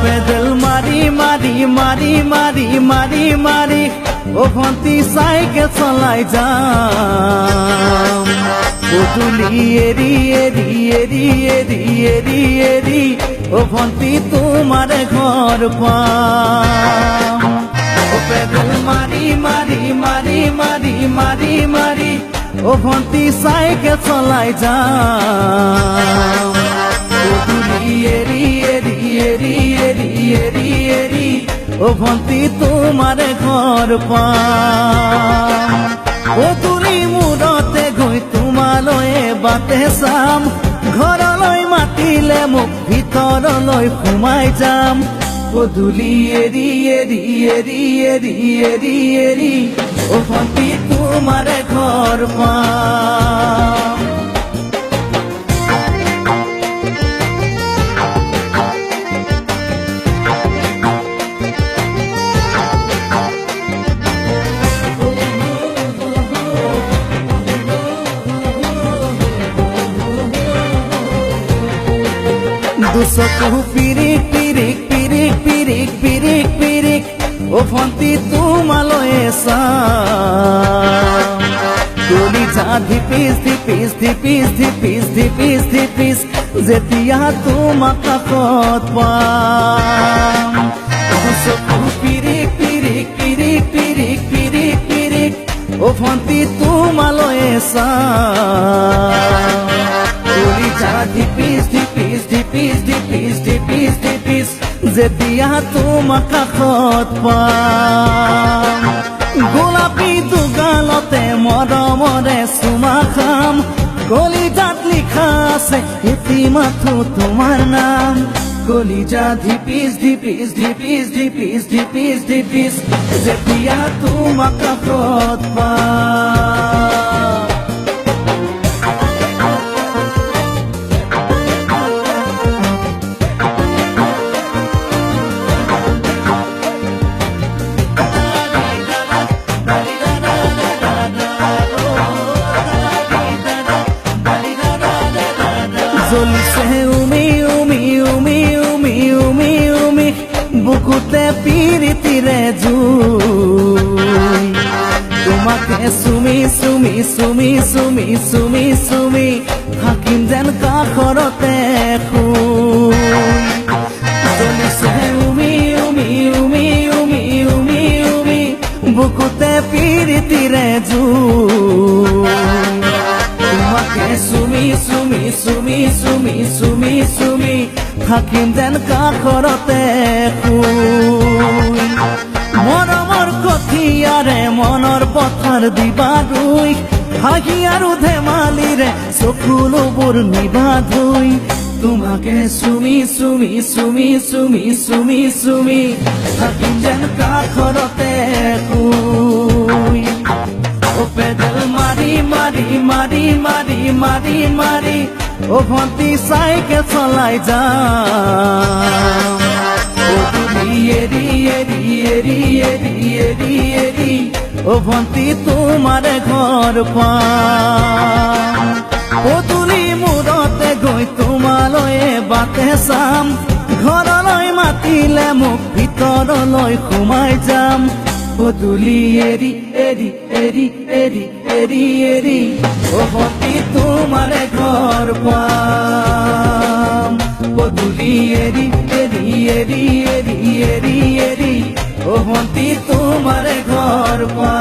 Pedal মারি মারি মারি মারি মারি মারি ও ভন্তি সাইকেল চলাই যাম পুতুলি এরি এরি এরি এরি এরি এরি ও ভন্তি তোমার ঘর পাম ও পেডেল মারি মারি মারি মারি মারি মারি ও ভন্তি সাইকেল চলাই যাম ও ভন্তি তোমার ঘর পাম ও তুলি মূৰতে গৈ তোমালৈয়ে বাটে চাম ঘৰলৈ মাতিলে মোক ভিতৰলৈ সোমাই যাম। পদূলি এৰি এৰি এৰি এৰি এৰি এৰি ও ভন্তি তোমাৰ ঘৰ পাম দুচকু পিৰিক পিৰিক পিৰিক পিৰিক পিৰিক পিৰিক ও ভন্তি তোমালৈয়ে তুলি যা ধিপিস ধিপিস ধিপিস ধিপিস ধিপিস ধিপিস যেতিয়া তোমাক কাষত পাম। দুচকু পিৰিক পিৰিক পিৰিক পিৰিক পিৰিক পিৰিক ও ভন্তি তোমালৈয়ে চাম তুলি যা ধিপিস ধিপিস ধিপিস ধিপিস ধিপিস ধিপিস যেতিয়া তোমাক কাষত পাম গোলাপী দুগালতে মৰমৰে চুমা খাম কলিজাত লিখা আছে ইতি মাথো তোমাৰ নাম কলিজা ধিপিস ধিপিস ধিপিস ধিপিস ধিপিস ধিপিস যেতিয়া তোমাক কাষত পাম চুমি চুমি চুমি চুমি চুমি চুমি থাকিম যেন কাষৰতে উমি উমি উমি উমি উমি উমি বুকুতে পিৰিতিৰে জুই তোমাকে চুমি চুমি চুমি চুমি চুমি চুমি থাকিম যেন কাষৰতে শুই মনৰ পথাৰ দিবা ধুই হাঁহি আৰু ধেমালিৰে নিবা ধুই তোমাকে চুমি চুমি চুমি চুমি চুমি চুমি থাকিম যেন কাষৰতে শুই পেডেল মারি মারি মারি মারি মারি মারি, ও ভন্তি সাইকেল চলাই তুমি এরি এরি এরি এরি এরি এরি ও ভন্তি তোমার ঘর পাম ও মূৰতে গৈ তোমালয়ে বাটে চাম ঘৰলৈ মাতিলে মোক ভিতৰলৈ সোমাই যাম। পদুলি এৰি এৰি এৰি এৰি এৰি এৰি ভন্তি তোমাৰ তোমার ঘর পা